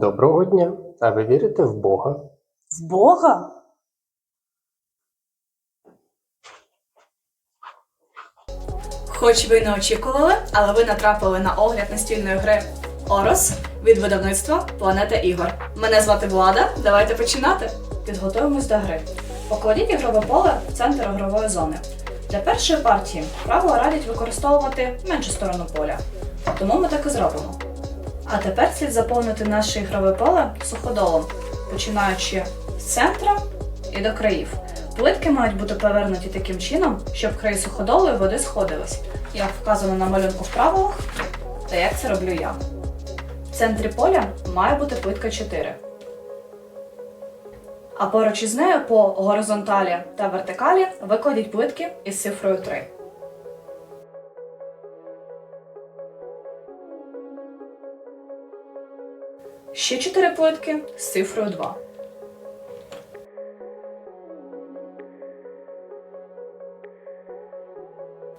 Доброго дня! А ви вірите в Бога? В Бога? Хоч ви не очікували, але ви натрапили на огляд настільної гри Орос від видавництва Планета Ігор. Мене звати Влада. Давайте починати. Підготуємось до гри. Покладіть ігрове поле в центр ігрової зони. Для першої партії правила радять використовувати меншу сторону поля. Тому ми так і зробимо. А тепер слід заповнити наше ігрове поле суходолом, починаючи з центра і до країв. Плитки мають бути повернуті таким чином, щоб краї суходолу і води сходились, як вказано на малюнку в правилах, та як це роблю я. В центрі поля має бути плитка 4. А поруч із нею по горизонталі та вертикалі викладіть плитки із цифрою 3. Ще 4 плитки з цифрою 2.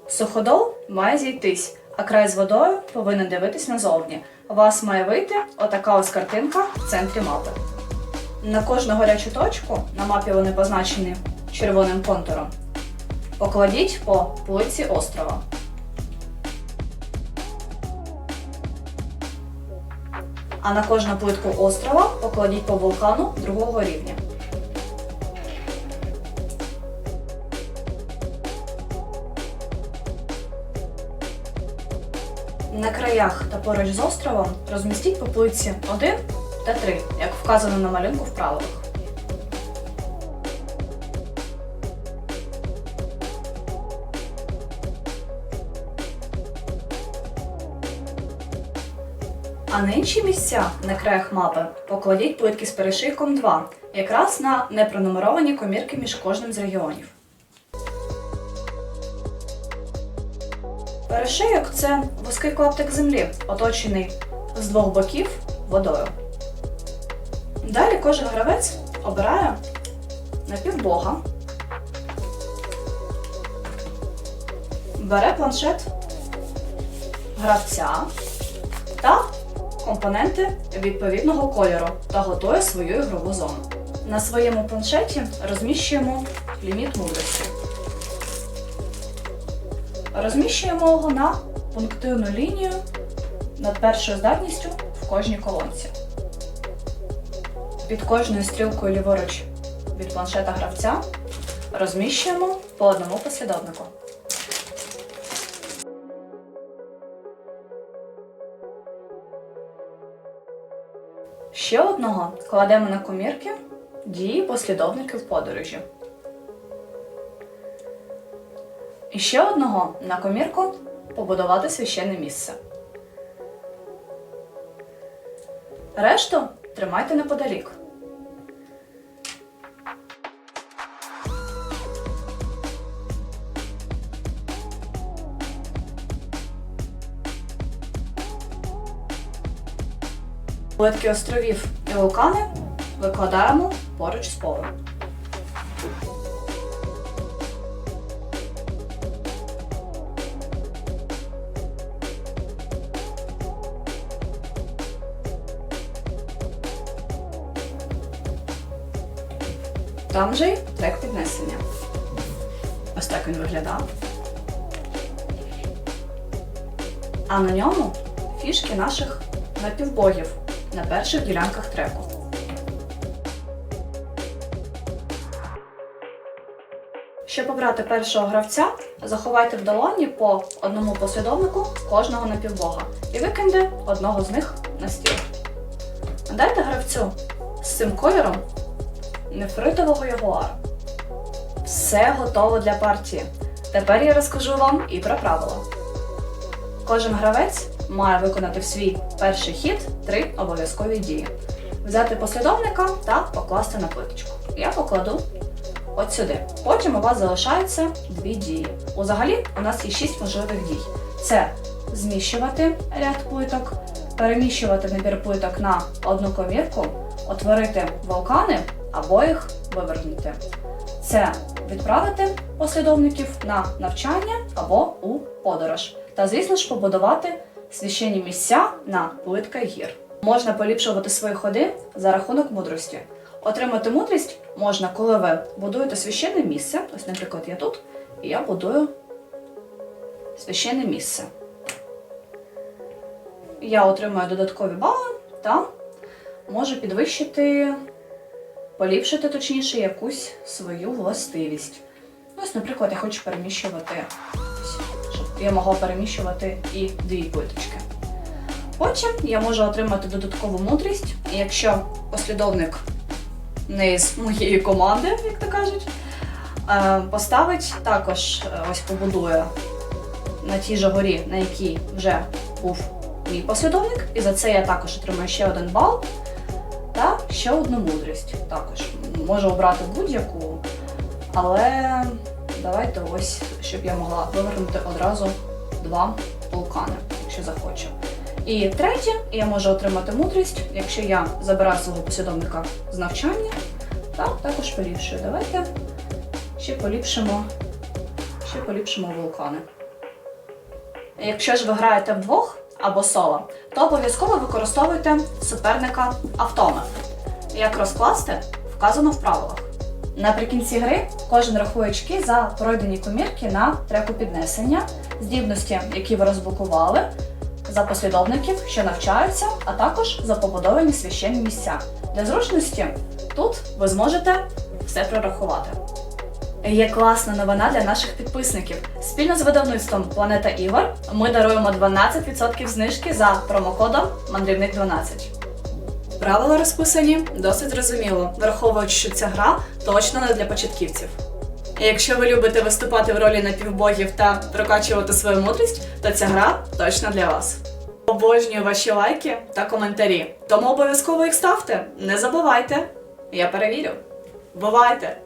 Суходол має зійтись, а край з водою повинен дивитись назовні. У вас має вийти отака ось картинка в центрі мапи. На кожну гарячу точку на мапі вони позначені червоним контуром. Покладіть по плитці острова. А на кожну плитку острова покладіть по вулкану другого рівня. На краях та поруч з островом розмістіть по плитці 1 та 3, як вказано на малюнку в правилах. А на інші місця на краях мапи покладіть плитки з перешийком 2, якраз на непронумеровані комірки між кожним з регіонів. Перешийок це вузький клаптик землі, оточений з двох боків водою. Далі кожен гравець обирає напівбога, бере планшет гравця та компоненти відповідного кольору та готує свою ігрову зону. На своєму планшеті розміщуємо ліміт мудрості. Розміщуємо його на пунктирну лінію над першою здатністю в кожній колонці. Під кожною стрілкою ліворуч від планшета гравця розміщуємо по одному послідовнику. Ще одного кладемо на комірки дії послідовників подорожі. І ще одного на комірку побудувати священне місце. Решту тримайте неподалік. Плитки островів і вулкани викладаємо поруч з полем. Там же й трек піднесення. Ось так він виглядав. А на ньому фішки наших напівбогів на перших ділянках треку. Щоб обрати першого гравця, заховайте в долоні по одному послідовнику кожного напівбога і викиньте одного з них на стіл. Дайте гравцю з цим кольором нефритового ягуара. Все готово для партії. Тепер я розкажу вам і про правила. Кожен гравець має виконати в свій перший хід три обов'язкові дії: взяти послідовника та покласти на плиточку. Я покладу от сюди. Потім у вас залишається дві дії. Узагалі у нас є шість можливих дій: це зміщувати ряд плиток, переміщувати набір плиток на одну комірку, утворити вулкани або їх вивернути. Це відправити послідовників на навчання або у подорож. Та, звісно ж, побудувати священні місця на плитках гір. Можна поліпшувати свої ходи за рахунок мудрості. Отримати мудрість можна, коли ви будуєте священне місце. Ось, наприклад, я тут, і я будую священне місце. Я отримую додаткові бали та можу підвищити, поліпшити точніше якусь свою властивість. Ось, наприклад, я хочу переміщувати, я могла переміщувати і дві плиточки. Потім я можу отримати додаткову мудрість, якщо послідовник не з моєї команди, як то кажуть, е, поставить також е, ось побудує на тій же горі, на якій вже був мій послідовник, і за це я також отримаю ще один бал та ще одну мудрість. Також можу обрати будь-яку, але давайте ось, щоб я могла вивернути одразу два вулкани, якщо захочу. І третє, я можу отримати мудрість, якщо я забираю свого послідовника з навчання, та також поліпшую. Давайте ще поліпшимо, ще поліпшимо вулкани. Якщо ж ви граєте вдвох або соло, то обов'язково використовуйте суперника автоми. Як розкласти, вказано в правилах. Наприкінці гри кожен рахує очки за пройдені комірки на треку піднесення, здібності, які ви розблокували, за послідовників, що навчаються, а також за побудовані священні місця. Для зручності тут ви зможете все прорахувати. Є класна новина для наших підписників. Спільно з видавництвом Планета Ігор ми даруємо 12% знижки за промокодом Мандрівник 12. Правила розписані досить зрозуміло, враховуючи, що ця гра точно не для початківців. І Якщо ви любите виступати в ролі напівбогів та прокачувати свою мудрість, то ця гра точно для вас. Обожнюю ваші лайки та коментарі, тому обов'язково їх ставте. Не забувайте. Я перевірю. Бувайте!